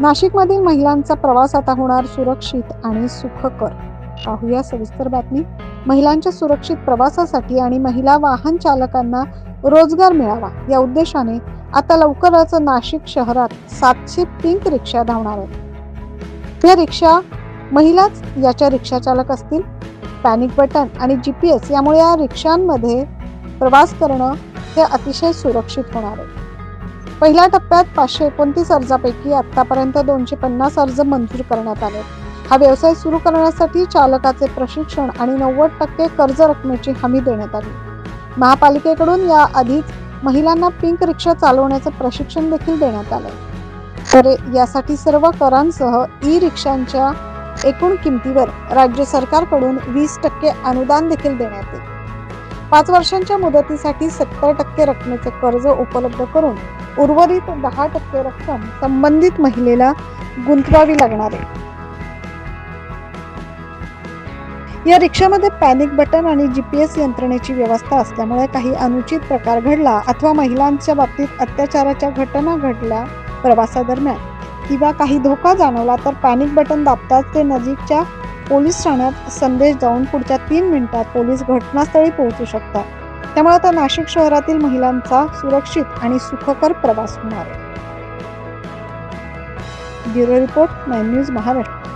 नाशिकमधील महिलांचा प्रवास आता होणार सुरक्षित आणि सुखकर. पाहूया सविस्तर बातमी. महिलांच्या सुरक्षित प्रवासासाठी आणि महिला वाहन चालकांना रोजगार मिळावा. या उद्देशाने आता लवकरच नाशिक शहरात सातशे पिंक रिक्षा धावणार आहेत. या रिक्षा महिलाच याच्या रिक्षा चालक असतील. पॅनिक बटन आणि जी पी एस यामुळे या रिक्षांमध्ये प्रवास करणं हे अतिशय सुरक्षित होणार आहे. पहिल्या टप्प्यात पाचशे एकोणतीस अर्जापैकी आतापर्यंत दोनशे पन्नास अर्ज मंजूर करण्यात आले. हा व्यवसाय सुरू करण्यासाठी चालकाचे प्रशिक्षण आणि नव्वद टक्के कर्ज रकमेची हमी देण्यात आली. महापालिकेकडून या आधीच महिलांना पिंक रिक्षा चालवण्याचं प्रशिक्षण देखील देण्यात आलं. तर यासाठी सर्व करांसह ई रिक्षांच्या एकूण किमतीवर राज्य सरकारकडून वीस टक्के अनुदान देखील देण्यात येईल. पाच वर्षांच्या मुदतीसाठी सत्तर टक्के रकमेचे कर्ज उपलब्ध करून उर्वरित दहा टक्के रक्कम संबंधित महिलेला गुंतवावी लागणार आहे. या रिक्षामध्ये पॅनिक बटन आणि जी पी एस यंत्रणेची व्यवस्था असल्यामुळे काही अनुचित प्रकार घडला अथवा महिलांच्या बाबतीत अत्याचाराच्या घटना घडल्या प्रवासादरम्यान. किंवा काही धोका जाणवला तर पॅनिक बटन दाबताच ते नजीकच्या पोलीस ठाण्यात संदेश जाऊन पुढच्या तीन मिनिटात पोलीस घटनास्थळी पोहोचू शकतात. त्यामुळे आता नाशिक शहरातील महिलांचा सुरक्षित आणि सुखकर प्रवास होणार आहे. Bureau report nine news Maharashtra.